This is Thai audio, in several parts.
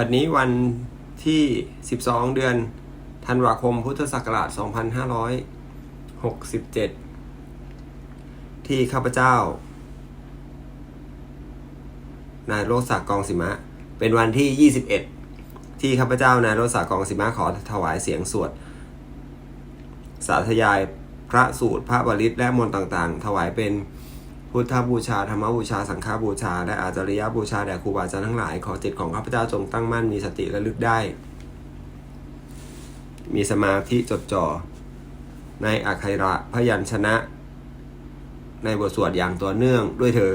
บัดนี้วันที่ 12 เดือนธันวาคมพุทธศักราช 2567 ที่ข้าพเจ้า นายโรสากกองสิมะ เป็นวันที่ 21 ที่ข้าพเจ้านายโรสากองสิมะขอถวายเสียงสวด สาธยายพระสูตรพระบริตและมนต์ต่างๆ ถวายเป็น พุทธบูชาธรรมบูชาสังฆบูชา และอาจาริยบูชาแด่ครูบาอาจารย์ทั้งหลาย ขอจิตของข้าพเจ้าจงตั้งมั่นมีสติระลึกได้ มีสมาธิจดจ่อ ในอักขระพยัญชนะ ในบทสวดอย่างต่อเนื่องด้วยเธอ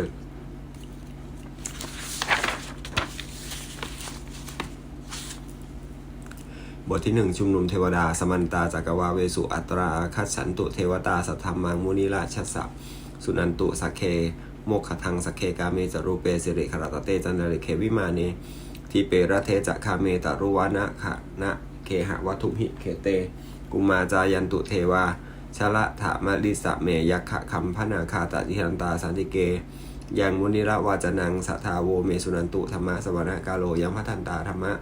บทที่หนึ่งชุมนุมเทวดา สมันตาจักรวาเวสุอัตราคัตฉันตุเทวตาสัทธรรมังมุนิราชสัพ สุนันตุสักเค โมกขทังสักเคกาเมจรูเปสิริขรตเตจันเริเควิมาเนทีเประเทจะคาเมตารุวานะขะนะเคหะวัตุหิเคเต กุมาจายันตุเทวาชละถามลิสะเมยักขะคัมพนาคาตติหันตาสันติเก ยังมุนิระวาจนังสัทาโวเมสุนันตุธรรมะสวนากาโลยังพัทันตาธรรมะ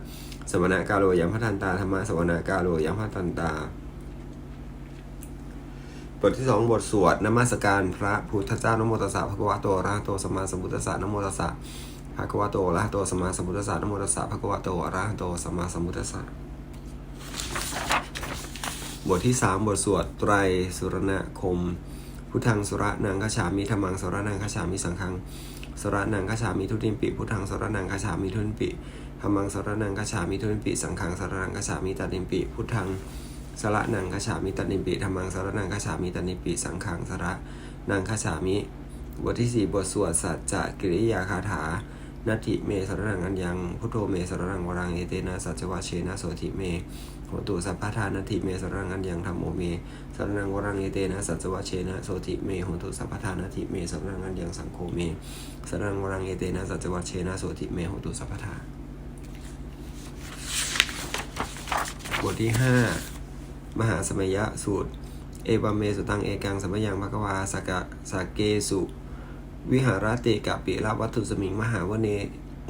สวนากาโลยังพัทันตาธรรมะสวนากาโลยังพัทันตา บทที่สองบทสวดนมัสการพระพุทธเจ้านโมตัสสะภะคะวะโตอะระหะโตสัมมาสัมพุทธัสสะนโมตัสสะภะคะวะโตอะระหะโตสัมมาสัมพุทธัสสะนโมตัสสะภะคะวะโตอะระหะโตสัมมาสัมพุทธัสสะบทที่สามบทสวดไตรสุรณคม พุทธังสุระนังคฉามิธรรมังสุรนังคฉามิสังฆังสุรนังคฉามิทุติมปิพุทธังสุรนังคฉามิทุติมปิธรรมังสุรนังคฉามิทุติมปิสังฆังสุรนังคฉามิตัติมปิพุทธัง สระนังคฉามิตันิปิธรรมังสระนังคฉามิตันิปิสังขังสระนังคฉามิ บทที่สี่บทสวดสัจจะกิริยาคาถานาทิเมสระนังอัญญังพุทโธเมสระนังวรังเอเตนะสัจวาเชนะโสติเมโหตุสัพพทานาทิเมสระนังอัญญังธรรมโมเมสระนังวรังเอเตนะสัจวาเชนะโสติเมโหตุสัพพทานาทิเมสระนังอัญญังสังโฆเมสระนังวรังเอเตนะสัจวาเชนะโสติเมโหตุสัพพทาบทที่ห้า มหาสมัยะสูตร เอวเมสุตังเอกังสมยังภควาสกะสกเกสุ วิหารติกะปิละวัตถุสมิงมหาวเน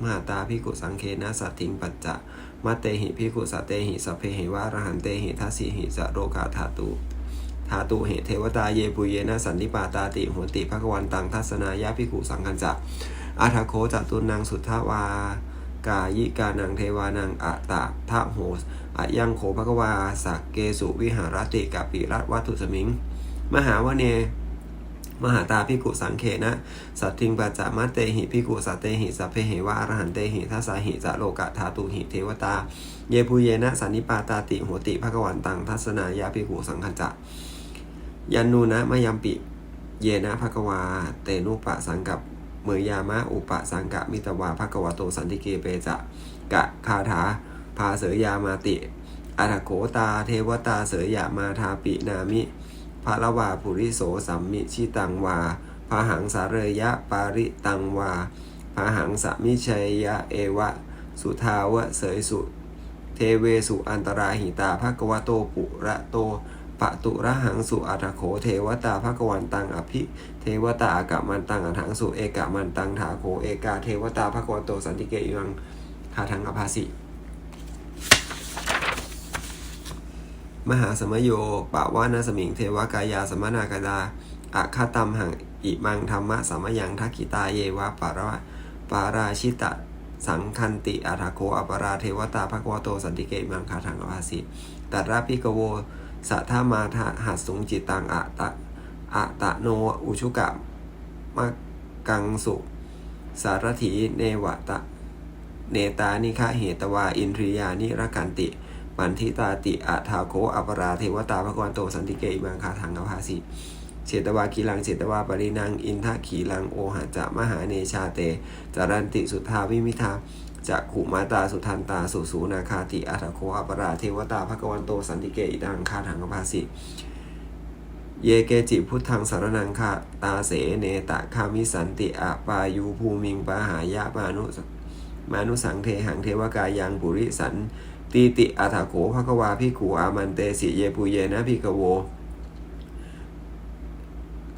มหาตาพิกุสังเคนะสัตถิงปัจจะมัตเตหิพิกุสัตเตหิสัพเพหิวะรหันเตหิทัสสิหิจะโรกาธาตุธาตุเหเทวตาเยปุเยนะสันนิปาตาติโหติภควันตังทัศนายาพิกุสังคัญจะอาทาโคจตุนังสุทธาวา กายิกานังเทวานังอะตะทะโหอะยังโขภควาสักเกสุวิหารติกาปิรัตวัตถุสมิง มหาวเน มหาตาพิกุสังเขนะ สัตทิงปัจจามัตเตหิพิกุสัตเตหิสัพเพเหวะอรหันเตหิทัสสาหิจะโลกะธาตุหิเทวตา เยภูเยนะสันนิปาตาติโหติภควันตังทัศนายาพิกุสังคัญจะยันนูนะมยัมปิ เยนะภควา เตนุปะสังกับ เมยามะอุปสังกะมิตวาภควโตสันติเกเปจะกะคาถาพาเสยยามาติอัตโขตาเทวตาเสยยามาทาปินามิภาละวาปุริโสสัมมิชิตังวาพาหังสาเรยะปาริตังวาพาหังสมิชัยยะเอวะ สุทาวะเสยสุ เทเวสุอันตราหิตาภควโตปุระโต ปะตุระหังสุอัตโขเทวตาภควันตังอภิเทวตาอากะมันตังอัถังสุเอกะมันตังถาโขเอกาเทวตาภควโตสันติเกยังคาทังอภาสิมหาสมโยปะวานาสมิงเทวกายาสมนากาดาอะคาตัมหังอิมังธรรมะสามยังทักขิตาเยวะปาระปาราชิตะสังคันติอาทโคอปราเทวตาภควโตสันติเกมังคาทังอภาสิตัดราพิกโว สัทธามาทะหัสสุงจิตังอะตะอะตะโนอุชุกะมะกังสุ สารถีเนวตะ เนตานิคะเหตวา อินทรียานิรกันติ ปันทิตาติอาทาโคอัปราเทวตาภควันโตสันติเกอิมังคาทังอภาสิเชตวากีลังเชตวาปรินัง อินทะขีลังโอหะจะมหาเนชาเตจารันติสุทธาวิมิทา จะขุมาตาสุทันตาสุสูนาคาติอัตโคอัปราเทวตาภควันโตสันติเกอิดังคาทังอภาสิเยเกจิพุทธังสารนังคาตาเสเนตะคามิสันติอะปายูภูมิงปาหายะปานุมานุสังเทหังเทวกายังปุริสันตีติอัตโขภควาพิกูอามันเตสิเยปุเยนะพิกโว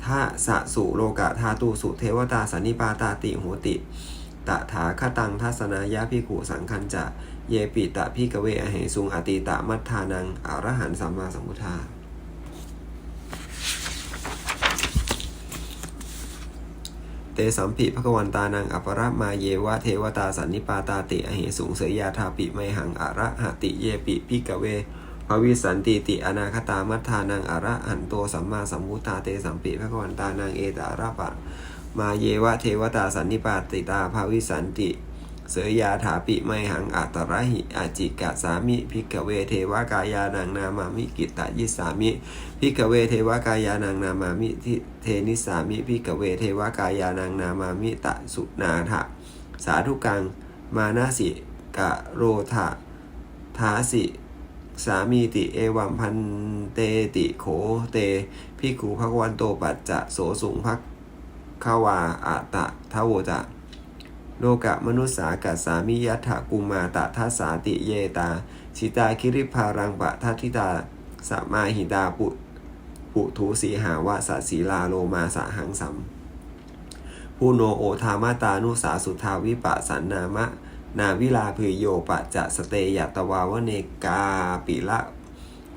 ทาสะสุโลกะธาตุสุเทวตาสันนิปาตาติโหติ ตถาคตังทัศนายะพิขุสังคัญจะ เยปิตะพิกเวอเหสุงอติตะมัทธานังอรหันสัมมาสัมพุทธาเตสัมปิภควันตานังอัปรมาเยวะเทวตาสันนิปาตาติอเหสุงเสยยาธาปิไมหังอระหติเยปิพิกเวภวิสันติติอนาคตามัทธานังอระหันโตสัมมาสัมพุทธาเตสัมปิภควันตานังเอตาระปะ มาเยวะเทวตาสันนิปาติตาภาวิสันติ เสยยาถาปิไมหังอัตระหิอาจิกะสามิพิกเวเทวกายานังนามามิกิตะยิสามิพิกเวเทวกายานังนามามิทิเทนิสามิพิกเวเทวกายานังนามามิตะสุนาถะสาธุกังมานาสิกะโรธะทาสิสามีติเอวัมพันเตติโขเตพิกขุภควันโตปัจจะโสสุงพัก ขวาอะตะทะโวจะโลกะมนุสสากัสามิยัตถกุมาตะทัสสาติเยตาสิตาคิริพารังปะทัทิตาสมาหิตาปุปุถุสีหาวาสัสสีลาโลมาสาหังสัมผู้โนโอทามาตานุสาสุทาวิปะสันนามะ นาวิลาพืโยปะจะสเตยตวาวเนกาปิละ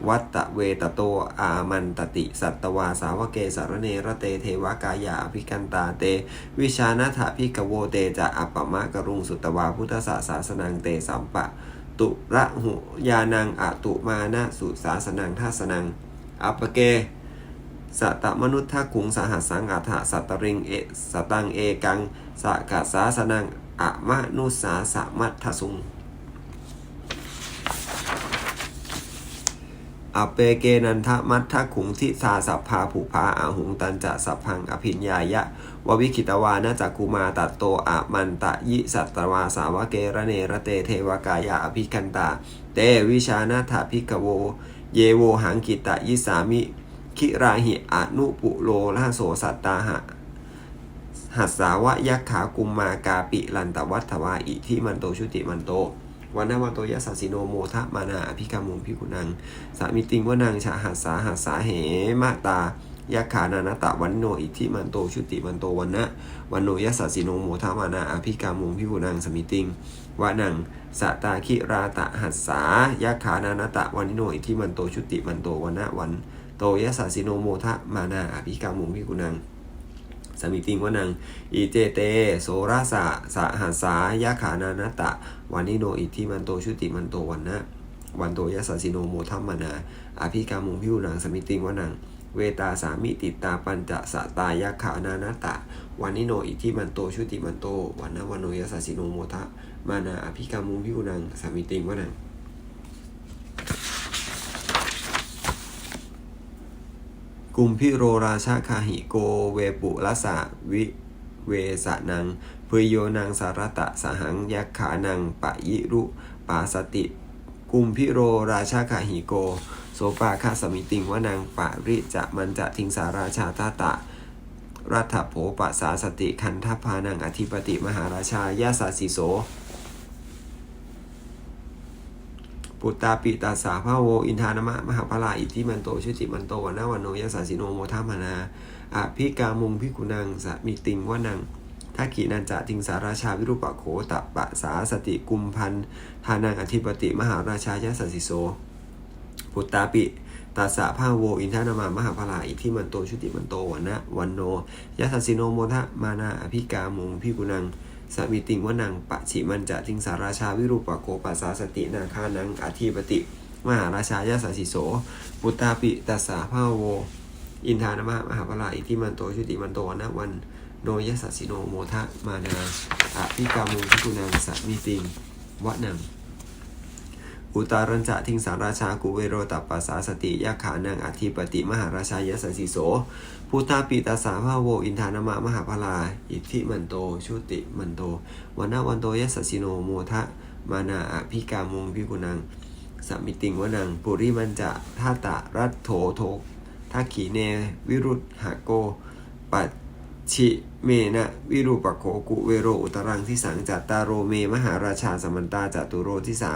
วัตตะเวตโตอามันตติ สัตวาสาวเกสารเนระเตเทวกายาอภิกันตาเต วิชานาถาพิกโวเตจะอัปปมะกรุงสุตวาพุทธศาสาสนังเตสัมปะ ตุระหุยานังอะตุมานะสุสาสนังทัสนัง อัปเกสัตมนุษย์ทักขุงสหัสสังอัฏฐสัตตริงเอสตังเอกังสะกัสสาสนังอะมะนุสาสะมัททสุง อเปเกนันทะมัททะขุงทิสาสัพพาผูพาอาหุงตันจะสัพพังอภิญญายะววิคิตวานาจักกุมาตัตโตอะมันตะยิสัตตวาสาวเกระเนระเตเทวกายาอภิกันตา เตวิชานาถาภิกโว เยโวหังกิตะยิสามิ คิราหิอนุปุโลลาโสสัตตาหะหัสสาวะยักขากุมมากาปิลันตวัฏวาอิทิมันโตชุติมันโต วันนาวันโตยัสสสิโนโมทะมานาอภิกามุงพิกุนัง สามิติงวนังชาหัสสาหัสสาเหมาตายักขานานาตะวันโนอิทิมันโตชุติมันโตวันนะวันโนยัสสสิโนโมทะมานาอภิกามุงพิกุนังสมิติงวะนังสตาคิราตะหัสสายักขานานาตะวันโนอิทิมันโตชุติมันโตวันนะวันโตยัสสสิโนโมทะมานาอภิกามุงพิกุนัง สามิติงวนังอีเจเตโสราสะสะหัสายาขานานตะวานิโนอิทิมันโตชุติมันโตวันนะวันโตยัสสสิโนโมทัมมานาอภิกามุงพิวนังสมิติงวนังเวตาสามิติตาปัญจสตายาขานานตะวานิโนอิทิมันโตชุติมันโตวันนะวันโนยัสสสิโนโมทะมานาอภิกามุงพิวนังสมิติงวนัง กุมพิโรราชาคาหิโกเวปุลสะวิเวสะนังพยโยนังสารตะสหังยักขานังปะยิรุปาสติ กุมพิโรราชาคาหิโก โสปาคาสมิติงวนังปะริจะมันจะทิงสาราชาตาตะรัฐโผปัสสาสติคันทพานังอธิปติมหาราชายาสาสิโส ปุตตาปิตาสาภาโว อินทานมะ มหาพลาอิทิมันโตชุติมันโตวันาวันโนยสสาสิโนโมทามานาอภิกามุงพิกุนังสมีติงวนังทักขีนันจะทิงสาราชาวิรุปะโขตะปะสาสติกุมพันทานังอธิปติมหาราชายสสสิโสปุตตาปิตาสะภาโวอินทานามามหาพลาอิทิมันโตชุติมันโตวันนะวันโนยสสสิโนโมทะมานาอภิกามุงพิกุนัง สมิติงวนังปะฉิมันจะทิงสาราชาวิรูปะโกปัสสาสตินาคานังอธิปติมหาราชายาสสิโส ปุตตาปิตัสสาภาโว อินทานามะมหาปลาอิทิมันโตชุติมันโตนะวันโนยสัสสิโนโมทะมานาอภิกามุทิกุนังสมิติงวะนัง อุตารัญจะทิงสาราชากุเวโรตัปปัสสาสติยาขานังอธิปติมหาราชายาสสิโสพุทธาปิตาสาภาโวอินทานามะมหาพลา อิทธิมันโตชุติมันโตวันนาวันโตยัสสสิโนโมทะมานาอภิกามงพิกุนังสมิติงวนังปุริมันจะท่าตะรัตโถโททักขีเนวิรุธหาโก ปัจฉิเมนะวิรูปโขกุเวโรอุตรังที่สังจัตตาโรเมมหาราชาสมันตาจัตุโรทิสา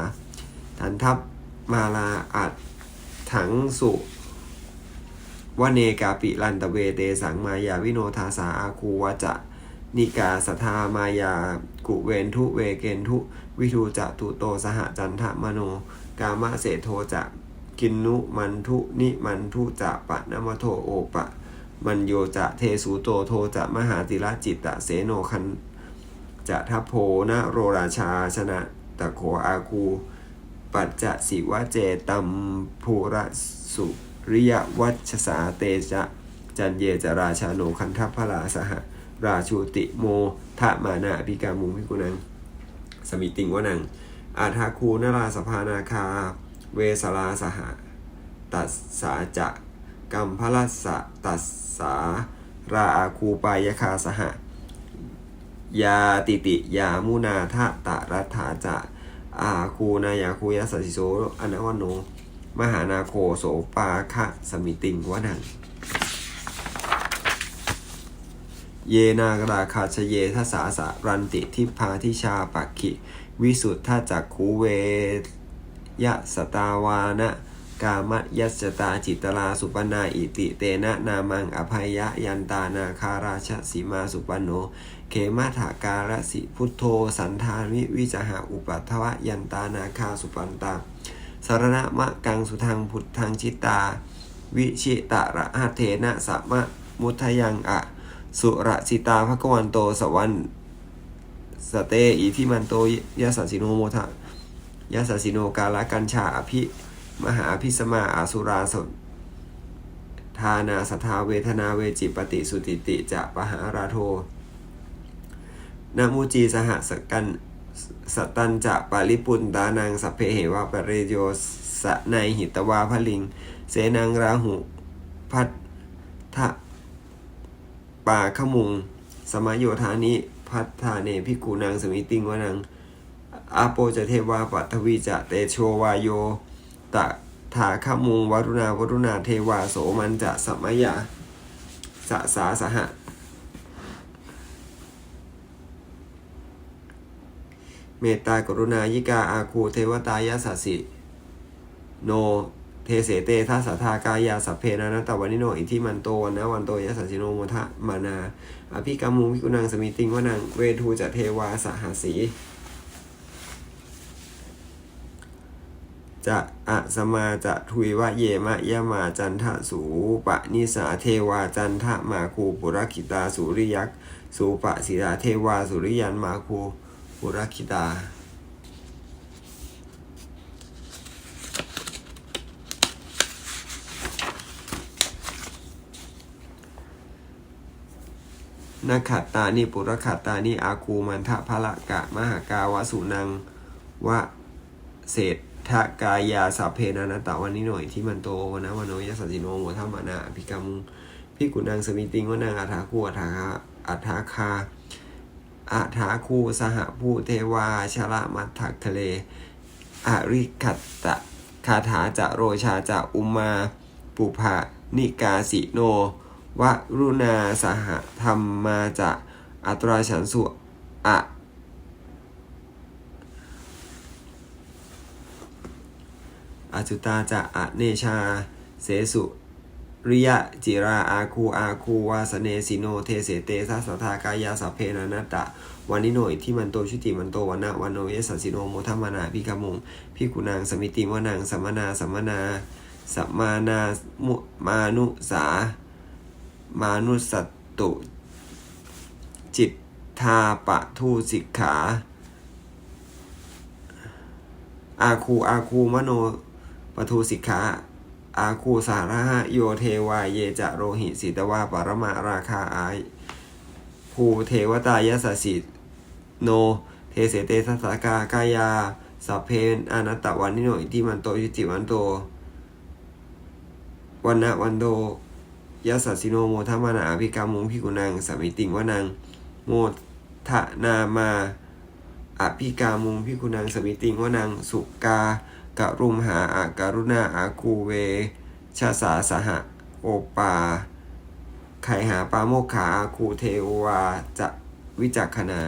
ทันทัพมาลาอัดถังสุวเนกาปิลันตะเวเตสังมายาวิโนทาสาอาคูวจะนิกาสทามายากุเวนทุเวเกนทุ วิทูจะตุโตสหจันทมโน กามะเสโทจะกินนุมันทุนิมันทุจะปะนมโทโอปะ มันโยจะเทสุโตโทจะมหาติระจิตตะเสโนคันจะทัพโพนะโรราชาชนะตะโขอาคู ปัจจสิวะเจตัมภูระสุริยวัชสาเตจะจันเยจราชาโนคันทัพพลาสหราชูติโมทะมานาภิกามุงพิกุนัง สมิติงวนัง อาทาคูนราสภานาคา เวสลาสหตัสสาจะกัมพลัสสะตัสสาราอาคูปายคาสหยาติติยามุนาทะตะรัฐาจะ อาคูนายาคูยสัสิโสอนวันโน มหานาโคโสปาคะสมิติงวนัง เยนากราคาชเยทัสสาสะรันติทิพาทิชาปักขิ วิสุทธาจักขูเวยะสตาวานะกามยัสตาจิตตลาสุปนาอิติเตนะนามังอภัยยะยันตานาคาราชสีมาสุปันโน เขมาถาการสิพุทโธ สันทานวิวิจหาอุปัทวะยันตานาคาสุปันตาสารณะมะกังสุทังพุทธังชิตา วิชิตะระหะเทนะสัมมะมุทยังอะ สุระสิตาภควันโตสวรรสเตอิทิมันโตยสสสิโนโมทะยสสสิโนกาลกัญชาอภิมหาอภิสมาอาสุราสนทานาสทาเวทนาเวจิปติสุติติจะปหาราโท นามุจีสหสกันสตันจะปาริปุนตานังสัพเพเหวะปะเรโยสะในหิตวาพลิง เสนังราหุพัทธะป่าขมุง สมโยธานิพัฒธาเนพิกูนางสมิติงวนังอาโปจะเทวาปัทวีจะเตโชวายโยตะถาขมุงวรุณาวรุณาเทวาโสมันจะสมยาสะสาสหะ เมตตากรุณายิกาอาคูเทวตายาสัสิโนเทเสเตทัสสะทากายาสัพเพนานัตวันิโนอิทิมันโตวันนะวันโตยะสัสิโนโมทะมานา อภิกามุงพิกุนังสมิติงวนังเวทูจะเทวาสหสีจะอะสมาจะทุยวะเยมะยะมาจันทะสูปะนิสาเทวาจันทะมาคูปุรคิตาสุริยักษสูปะศิลาเทวาสุริยันมาคู ปุรคิตานาขัตตานิปุรขัตตานิอาคูมันทะพละกะ มหากาวสุนังวะเศษฐกายาสัพเพนานาตะวันนี้หน่อยที่มันโตวนะวันโนยสัสสิโนโมทัมมานาพิกามุงพิกุนังสมิติงวนังอัฐาคูอัฐาคาอัฐาคา อัฐาคูสหผู้เทวาชละมัทถักทะเลอริคัตตะคาถาจะโรชาจะอุมาปุภานิกาสิโนวรุณาสหธรรมมาจะอัตราฉันสุอะอาจุตาจะอะเนชา เสสุ ริยะจิราอาคูอาคูวาสเนสิโนเทเสเตสัสทากายาสัพเพนานัตตะวันนิโนอิที่มันโตชุติมันโตวันะวันโนเยสัสสิโนโมทัมมานาพิกมุงพิกุนางสมิติวนังสัมมนาสัมมนาสัมมานามุมานุสามานุสัตตุจิตทาปะทูสิกขาอาคูอาคูมโนปทูสิกขา อาคูสาระหะโยเทวาเยจะโรหิสิตวาปรมาราคาอายภูเทวตายสสสิโน เทเสเตสัสกากายาสัพเพนอนัตตวันนิโนอิทิมันโตยุติวันโตวันนะวันโตยสัสิโนโมทมานาอภิกามุงพิกุนังสามิติงวนังโมทะนามาอภิกามุงพิกุนังสามิติงวนังสุกา กะรุมหาอาการุณาอาคูเว ชาสาสหะโอปา ไขหาปาโมขาอาคูเทวาจะวิจักขณา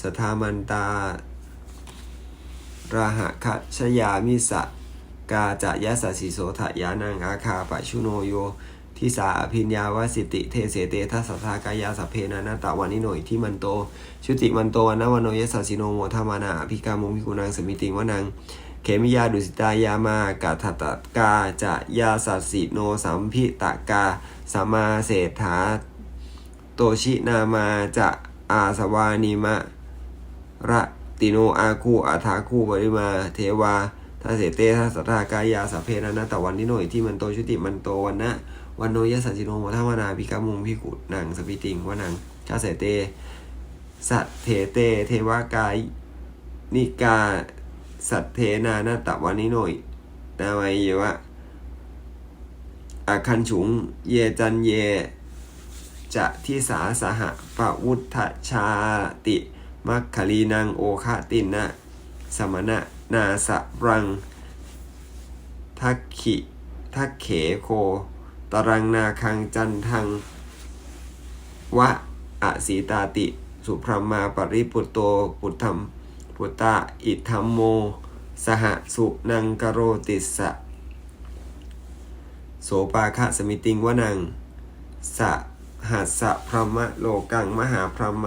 สทามันตาราหะคัชยามิสะ กาจะยะสสสิโสทะยานังอาคาปะชุโนโย ทิสาอภิญญาวสิติเทเสเตทัสสะทากายาสพเพนานาตะวานิโนอิทิมันโต ชุติมันโตวันวโนยสสสิโนโมทามานาอภิกามุงพิกุนังสมิติงวนังเขมิยาดุสิตายามากาทัตตกาจะยาสัสิโนสัมพิตกาสัมมาเศรษฐาโตชินามาจะอาสวานิมะระติโนอาคูอาทาคูบริมาเทวาทัสเสเตทัสสะทากายาสัพเพนะนะตะวันนิโนอิที่มันโตชุติมันโตวันนะ วันโนยะสัสสิโนโมทวนาภิกามุงพิกุนางสปิติงวนังชาเสเตสัตเถเต เทวากายนิกา สัตเทนานาตะวันนิโนยนาไมเยวะอาคันฉุง เยจันเย จะทิสาสหปะวุฒชาติ มัคคลีนังโอคาตินะ สมณะนาสะรัง ทักขิ ทักเขโค ตรังนาคังจันทังวะอสีตาติ สุพรหมาปริปุตโตปุตธรรมปุตตะอิทัมโม สหสุนังกโรติสะ โสปาคะสมิติงวนังสะหัสสะพรหมโลกังมหาพรหม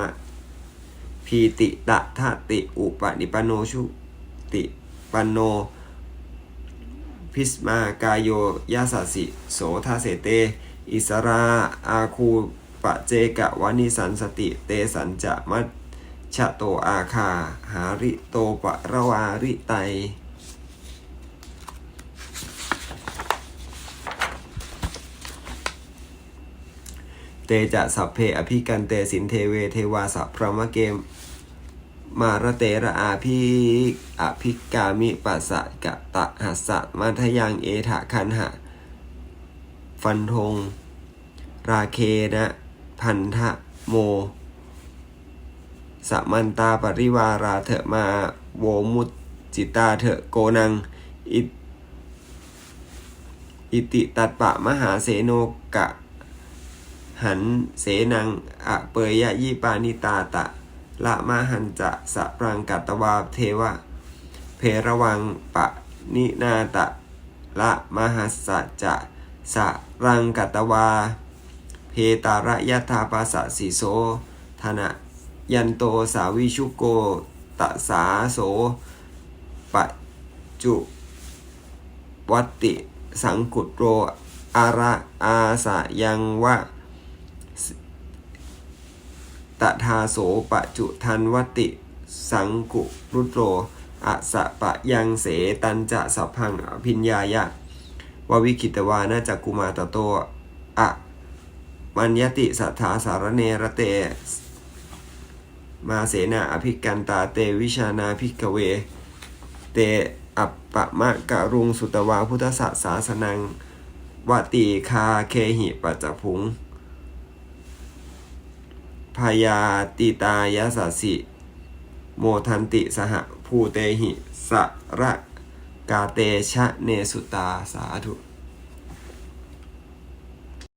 พีติตะทะติอุปนิปโนชุติปโน พิสมากายโยยาสสสิ โสทาเสเต อิสราอาคูปะเจกะวานิสันสติเตสันจะมัชชะโตอาคา หาริโตปะระวาริไตเตจะสัพเพอภิกันเตสินเทเวเทวาสัพพรมเกม มาระเตระอาภิอภิกามิปัสสะกะตะหัสสะมัทยังเอถะคันหะ ฟันธง ราเคนะ พันธะโม สมันตาปริวาราเถมาโวมุตจิตาเถโกนัง อิอิติตัดปะมหาเสโนกะ หันเสนังอะเปยยะยีปานิตาตะ ละมาหันจะสะรังกัตวาเทวะ เพระวังปะนินาตะละมหัสสะจะสะรังกัตวา เพตาระยะธาปัสสสีโสธนะยันโตสาวิชุโกตะสาโสปะจุวัตติสังกุตโรอาระอาสะยังวะ ตถาโสปะจุทันวติ สังกุรุตโรอะสะปะยังเสตันจะสัพพังอภิญญายะววิคิตวานาจักกุมาตโตอะมัญญติสัทธาสารเนระเต มาเสนาอภิกันตาเตวิชานาภิกเว เตอัปปะมะกะรุงสุตวาพุทธสสาสนังวติคาเคหิปัจจพุง พยาติตายาสสสิ โมทันติสหภูเตหิสระกาเตชะเนสุตาสาธุ